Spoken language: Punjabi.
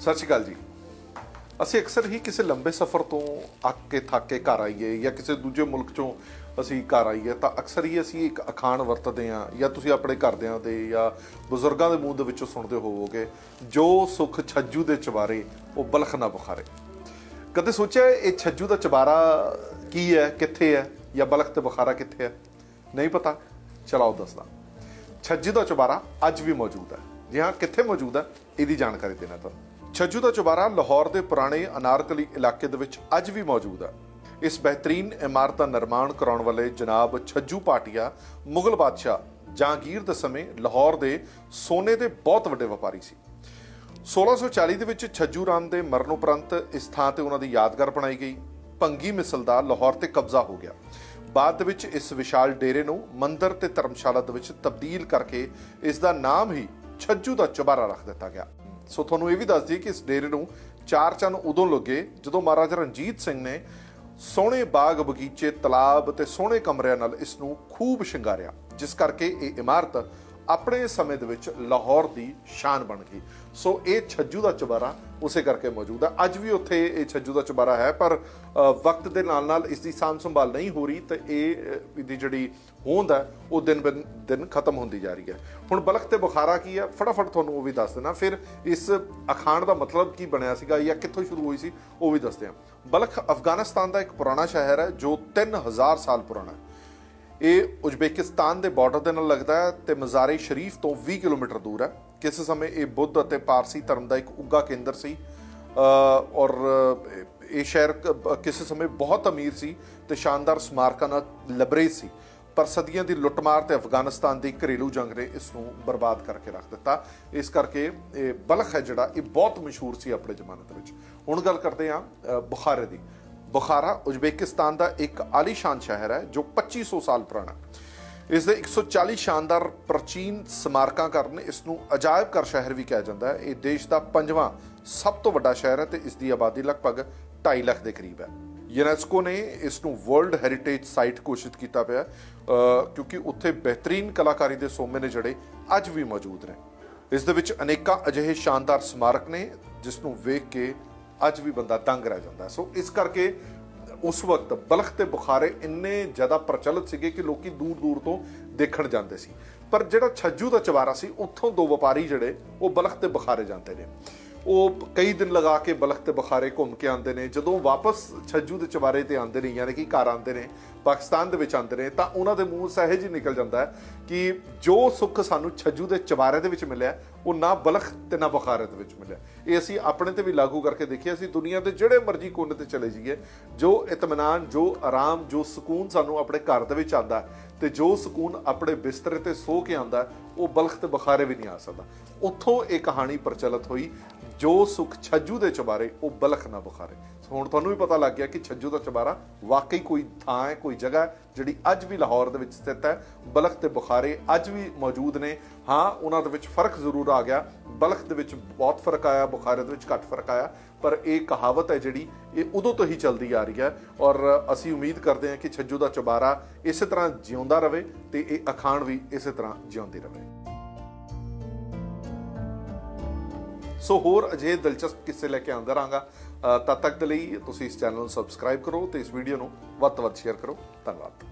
ਸਤਿ ਸ਼੍ਰੀ ਅਕਾਲ ਜੀ। ਅਸੀਂ ਅਕਸਰ ਹੀ ਕਿਸੇ ਲੰਬੇ ਸਫ਼ਰ ਤੋਂ ਅੱਕ ਕੇ ਥੱਕ ਕੇ ਘਰ ਆਈਏ ਜਾਂ ਕਿਸੇ ਦੂਜੇ ਮੁਲਕ ਚੋਂ ਅਸੀਂ ਘਰ ਆਈਏ ਤਾਂ ਅਕਸਰ ਹੀ ਅਸੀਂ ਇੱਕ ਅਖਾਣ ਵਰਤਦੇ ਹਾਂ ਜਾਂ ਤੁਸੀਂ ਆਪਣੇ ਘਰਦਿਆਂ ਦੇ ਜਾਂ ਬਜ਼ੁਰਗਾਂ ਦੇ ਮੂੰਹ ਦੇ ਵਿੱਚੋਂ ਸੁਣਦੇ ਹੋਵੋਗੇ, ਜੋ ਸੁਖ ਛੱਜੂ ਦੇ ਚਵਾਰੇ ਉਹ ਬਲਖ ਨਾ ਬੁਖਾਰੇ। ਕਦੇ ਸੋਚਿਆ ਇਹ ਛੱਜੂ ਦਾ ਚਬਾਰਾ ਕੀ ਹੈ, ਕਿੱਥੇ ਹੈ ਜਾਂ ਬਲਖ ਤੇ ਬੁਖਾਰਾ ਕਿੱਥੇ ਹੈ? ਨਹੀਂ ਪਤਾ। ਚਲਾਓ ਦੱਸਦਾ। ਛੱਜੂ ਦਾ ਚੁਬਾਰਾ ਅੱਜ ਵੀ ਮੌਜੂਦ ਹੈ। ਜੀ ਹਾਂ, ਕਿੱਥੇ ਮੌਜੂਦ ਹੈ? ਇਹਦੀ ਜਾਣਕਾਰੀ ਦੇਣਾ ਤੁਹਾਨੂੰ। ਛੱਜੂ ਦਾ ਚੁਬਾਰਾ ਲਾਹੌਰ ਦੇ ਪੁਰਾਣੇ ਅਨਾਰਕਲੀ ਇਲਾਕੇ ਦੇ ਵਿੱਚ ਅੱਜ ਵੀ ਮੌਜੂਦ ਹੈ। ਇਸ ਬਿਹਤਰੀਨ ਇਮਾਰਤ ਦਾ ਨਿਰਮਾਣ ਕਰਾਉਣ ਵਾਲੇ ਜਨਾਬ ਛੱਜੂ ਪਾਟਿਆ, ਮੁਗਲ ਬਾਦਸ਼ਾਹ ਜਹਾਂਗੀਰ ਦੇ ਸਮੇਂ ਲਾਹੌਰ ਦੇ ਸੋਨੇ ਦੇ ਬਹੁਤ ਵੱਡੇ ਵਪਾਰੀ ਸੀ। 1640 ਦੇ ਵਿੱਚ ਛੱਜੂ ਰਾਮ ਦੇ ਮਰਨ ਉਪਰੰਤ ਇਸ ਥਾਂ ਤੇ ਉਹਨਾਂ ਦੀ ਯਾਦਗਾਰ ਬਣਾਈ ਗਈ। ਭੰਗੀ ਮਿਸਲ ਦਾ ਲਾਹੌਰ ਤੇ ਕਬਜ਼ਾ ਹੋ ਗਿਆ। ਬਾਅਦ ਦੇ ਵਿੱਚ ਇਸ ਵਿਸ਼ਾਲ ਡੇਰੇ ਨੂੰ ਮੰਦਰ ਤੇ ਧਰਮਸ਼ਾਲਾ ਦੇ ਵਿੱਚ ਤਬਦੀਲ ਕਰਕੇ ਇਸ ਦਾ ਨਾਮ ਹੀ ਛੱਜੂ ਦਾ ਚੁਬਾਰਾ ਰੱਖ ਦਿੱਤਾ ਗਿਆ। ਸੋ ਤੁਹਾਨੂੰ ਇਹ ਵੀ ਦੱਸ ਦਈਏ ਕਿ ਇਸ ਡੇਰੇ ਨੂੰ ਚਾਰ ਚੰਨ ਉਦੋਂ ਲੱਗੇ ਜਦੋਂ ਮਹਾਰਾਜਾ ਰਣਜੀਤ ਸਿੰਘ ਨੇ ਸੋਹਣੇ ਬਾਗ ਬਗੀਚੇ, ਤਲਾਬ ਤੇ ਸੋਹਣੇ ਕਮਰਿਆਂ ਨਾਲ ਇਸ ਨੂੰ ਖੂਬ ਸ਼ਿੰਗਾਰਿਆ, ਜਿਸ ਕਰਕੇ ਇਹ ਇਮਾਰਤ ਆਪਣੇ ਸਮੇਂ ਦੇ ਵਿੱਚ ਲਾਹੌਰ ਦੀ ਸ਼ਾਨ ਬਣ ਗਈ। ਸੋ ਇਹ ਛੱਜੂ ਦਾ ਚੁਬਾਰਾ ਉਸੇ ਕਰਕੇ ਮੌਜੂਦ ਹੈ। ਅੱਜ ਵੀ ਉੱਥੇ ਇਹ ਛੱਜੂ ਦਾ ਚੁਬਾਰਾ ਹੈ, ਪਰ ਵਕਤ ਦੇ ਨਾਲ ਨਾਲ ਇਸ ਦੀ ਸਾਂਭ ਸੰਭਾਲ ਨਹੀਂ ਹੋ ਰਹੀ ਤੇ ਇਹ ਇਹਦੀ ਜਿਹੜੀ ਹੋਂਦ ਹੈ, ਉਹ ਦਿਨ ਬਨ, ਦਿਨ ਖਤਮ ਹੁੰਦੀ ਜਾ ਰਹੀ ਹੈ। ਹੁਣ ਬਲਖ ਤੇ ਬੁਖਾਰਾ ਕੀ ਹੈ? ਫਟਾਫਟ ਤੁਹਾਨੂੰ ਉਹ ਵੀ ਦੱਸ ਦੇਣਾ ਫਿਰ ਇਸ ਅਖਾਣ ਦਾ ਮਤਲਬ ਕੀ ਬਣਿਆ ਸੀਗਾ ਜਾਂ ਕਿੱਥੋਂ ਸ਼ੁਰੂ ਹੋਈ ਸੀ, ਉਹ ਵੀ ਦੱਸਦੇ ਹਾਂ। ਬਲਖ ਅਫਗਾਨਿਸਤਾਨ ਦਾ ਇੱਕ ਪੁਰਾਣਾ ਸ਼ਹਿਰ ਹੈ, ਜੋ 3000 ਸਾਲ ਪੁਰਾਣਾ ਹੈ। ਇਹ ਉਜ਼ਬੇਕਿਸਤਾਨ ਦੇ ਬਾਰਡਰ ਦੇ ਨਾਲ ਲੱਗਦਾ ਹੈ ਤੇ ਮਜ਼ਾਰੇ ਸ਼ਰੀਫ ਤੋਂ 20 ਕਿਲੋਮੀਟਰ ਦੂਰ ਹੈ। ਕਿਸੇ ਸਮੇਂ ਇਹ ਬੁੱਧ ਅਤੇ ਪਾਰਸੀ ਧਰਮ ਦਾ ਇੱਕ ਉੱਗਾ ਕੇਂਦਰ ਸੀ। ਔਰ ਇਹ ਸ਼ਹਿਰ ਕਿਸੇ ਸਮੇਂ ਬਹੁਤ ਅਮੀਰ ਸੀ ਤੇ ਸ਼ਾਨਦਾਰ ਸਮਾਰਕਾਂ ਨਾਲ ਲਬਰੇਜ਼ ਸੀ। ਪਰ ਸਦੀਆਂ ਦੀ ਲੁੱਟਮਾਰ ਤੇ ਅਫਗਾਨਿਸਤਾਨ ਦੀ ਘਰੇਲੂ ਜੰਗ ਨੇ ਇਸ ਨੂੰ ਬਰਬਾਦ ਕਰਕੇ ਰੱਖ ਦਿੱਤਾ। ਇਸ ਕਰਕੇ ਇਹ ਬਲਖ ਹੈ ਜਿਹੜਾ ਇਹ ਬਹੁਤ ਮਸ਼ਹੂਰ ਸੀ ਆਪਣੇ ਜ਼ਮਾਨੇ ਦੇ ਵਿੱਚ। ਹੁਣ ਗੱਲ ਕਰਦੇ ਹਾਂ ਬੁਖਾਰੇ ਦੀ। ਬੁਖਾਰਾ ਉਜ਼ਬੇਕਿਸਤਾਨ ਦਾ ਇੱਕ ਆਲੀਸ਼ਾਨ ਸ਼ਹਿਰ ਹੈ, ਜੋ 2500 ਸਾਲ ਪੁਰਾਣਾ ਇਸ ਦੇ 140 ਸ਼ਾਨਦਾਰ ਪ੍ਰਾਚੀਨ ਸਮਾਰਕਾਂ ਕਾਰਨ ਇਸ ਨੂੰ ਅਜਾਇਬ ਘਰ ਸ਼ਹਿਰ ਵੀ ਕਿਹਾ ਜਾਂਦਾ ਹੈ। ਇਹ ਦੇਸ਼ ਦਾ ਪੰਜਵਾਂ ਸਭ ਤੋਂ ਵੱਡਾ ਸ਼ਹਿਰ ਹੈ ਤੇ ਇਸ ਦੀ ਆਬਾਦੀ ਲਗਭਗ 2.5 ਲੱਖ ਦੇ ਕਰੀਬ ਹੈ। ਯੂਨੈਸਕੋ ਨੇ ਇਸ ਨੂੰ ਵਰਲਡ ਹੈਰੀਟੇਜ ਸਾਈਟ ਘੋਸ਼ਿਤ ਕੀਤਾ ਪਿਆ ਕਿਉਂਕਿ ਉੱਥੇ ਬਿਹਤਰੀਨ ਕਲਾਕਾਰੀ ਦੇ ਸੋਮੇ ਨੇ ਜਿਹੜੇ ਅੱਜ ਵੀ ਮੌਜੂਦ ਨੇ। ਇਸ ਦੇ ਵਿੱਚ ਅਨੇਕਾਂ ਅਜਿਹੇ ਸ਼ਾਨਦਾਰ ਸਮਾਰਕ ਨੇ, ਜਿਸ ਨੂੰ ਵੇਖ ਕੇ ਅੱਜ ਵੀ ਬੰਦਾ ਤੰਗ ਰਹਿ ਜਾਂਦਾ ਸੋ ਇਸ ਕਰਕੇ ਉਸ ਵਕਤ ਬਲਖ ਤੇ ਬੁਖਾਰੇ ਇੰਨੇ ਜ਼ਿਆਦਾ ਪ੍ਰਚਲਿਤ ਸੀਗੇ ਕਿ ਲੋਕੀ ਦੂਰ ਦੂਰ ਤੋਂ ਦੇਖਣ ਜਾਂਦੇ ਸੀ। ਪਰ ਜਿਹੜਾ ਛੱਜੂ ਦਾ ਚਵਾਰਾ ਸੀ, ਉੱਥੋਂ ਦੋ ਵਪਾਰੀ ਜਿਹੜੇ, ਉਹ ਬਲਖ ਤੇ ਬੁਖਾਰੇ ਜਾਂਦੇ ਨੇ। ਉਹ ਕਈ ਦਿਨ ਲਗਾ ਕੇ ਬਲਖ ਤੇ ਬੁਖਾਰੇ ਘੁੰਮ ਕੇ ਆਉਂਦੇ ਨੇ। ਜਦੋਂ ਵਾਪਸ ਛੱਜੂ ਦੇ ਚਵਾਰੇ ਤੇ ਆਉਂਦੇ ਨੇ, ਯਾਨੀ ਕਿ ਘਰ ਆਉਂਦੇ ਨੇ, ਪਾਕਿਸਤਾਨ ਦੇ ਵਿੱਚ ਆਉਂਦੇ ਨੇ, ਤਾਂ ਉਹਨਾਂ ਦੇ ਮੂੰਹ ਸਹਿਜ ਹੀ ਨਿਕਲ ਜਾਂਦਾ ਹੈ ਕਿ ਜੋ ਸੁੱਖ ਸਾਨੂੰ ਛੱਜੂ ਦੇ ਚਵਾਰੇ ਦੇ ਵਿੱਚ ਮਿਲਿਆ ਉਹ ਨਾ ਬਲਖ ਤੇ ਨਾ ਬੁਖਾਰੇ ਦੇ ਵਿੱਚ ਮਿਲਿਆ। ਇਹ ਅਸੀਂ ਆਪਣੇ ਤੇ ਵੀ ਲਾਗੂ ਕਰਕੇ ਦੇਖਿਆ ਅਸੀਂ ਦੁਨੀਆ ਦੇ ਜਿਹੜੇ ਮਰਜ਼ੀ ਕੋਨੇ ਤੇ ਚਲੇ ਜਾਈਏ ਜੋ ਇਤਮਾਨਾਨ ਜੋ ਆਰਾਮ ਜੋ ਸਕੂਨ ਸਾਨੂੰ ਆਪਣੇ ਘਰ ਦੇ ਵਿੱਚ ਆਉਂਦਾ ਹੈ, ਤੇ ਜੋ ਸਕੂਨ ਆਪਣੇ ਬਿਸਤਰੇ ਤੇ ਸੋ ਕੇ ਆਉਂਦਾ ਉਹ ਬਲਖ ਤੇ ਬੁਖਾਰੇ ਵੀ ਨਹੀਂ ਆ ਸਕਦਾ। ਉੱਥੋਂ ਇਹ ਕਹਾਣੀ ਪ੍ਰਚਲਿਤ ਹੋਈ ਜੋ ਸੁਖ ਛੱਜੂ ਦੇ ਚਬਾਰੇ ਉਹ ਬਲਖ ਨਾ ਬੁਖਾਰੇ। ਹੁਣ ਤੁਹਾਨੂੰ ਵੀ ਪਤਾ ਲੱਗ ਗਿਆ ਕਿ ਛੱਜੂ ਦਾ ਚਬਾਰਾ ਵਾਕਈ ਕੋਈ ਥਾਂ ਹੈ, ਕੋਈ ਜਗ੍ਹਾ ਹੈ ਜਿਹੜੀ ਅੱਜ ਵੀ ਲਾਹੌਰ ਦੇ ਵਿੱਚ ਸਥਿਤ ਹੈ। ਬਲਖ ਤੇ ਬੁਖਾਰੇ ਅੱਜ ਵੀ ਮੌਜੂਦ ਨੇ। ਹਾਂ, ਉਹਨਾਂ ਦੇ ਵਿੱਚ ਫ਼ਰਕ ਜ਼ਰੂਰ ਆ ਗਿਆ। ਬਲਖ ਦੇ ਵਿੱਚ ਬਹੁਤ ਫ਼ਰਕ ਆਇਆ, ਬੁਖਾਰੇ ਦੇ ਵਿੱਚ ਘੱਟ ਫ਼ਰਕ ਆਇਆ। ਪਰ ਇਹ ਕਹਾਵਤ ਹੈ ਜਿਹੜੀ, ਇਹ ਉਦੋਂ ਤੋਂ ਹੀ ਚੱਲਦੀ ਆ ਰਹੀ ਹੈ ਔਰ ਅਸੀਂ ਉਮੀਦ ਕਰਦੇ ਹਾਂ ਕਿ ਛੱਜੂ ਦਾ ਚਬਾਰਾ ਇਸੇ ਤਰ੍ਹਾਂ ਜਿਉਂਦਾ ਰਵੇ ਤੇ ਇਹ ਅਖਾਣ ਵੀ ਇਸੇ ਤਰ੍ਹਾਂ ਜਿਉਂਦੀ ਰਵੇ ਸੋ ਹੋਰ ਅਜਿਹੇ ਦਿਲਚਸਪ ਕਿੱਸੇ ਲੈ ਕੇ ਆਉਂਦਾ ਰਹਾਂਗਾ ਤਦ ਤੱਕ ਦੇ ਲਈ ਤੁਸੀਂ ਇਸ ਚੈਨਲ ਨੂੰ ਸਬਸਕ੍ਰਾਈਬ ਕਰੋ ਤੇ ਇਸ ਵੀਡੀਓ ਨੂੰ ਵੱਧ ਤੋਂ ਵੱਧ ਸ਼ੇਅਰ ਕਰੋ। ਧੰਨਵਾਦ।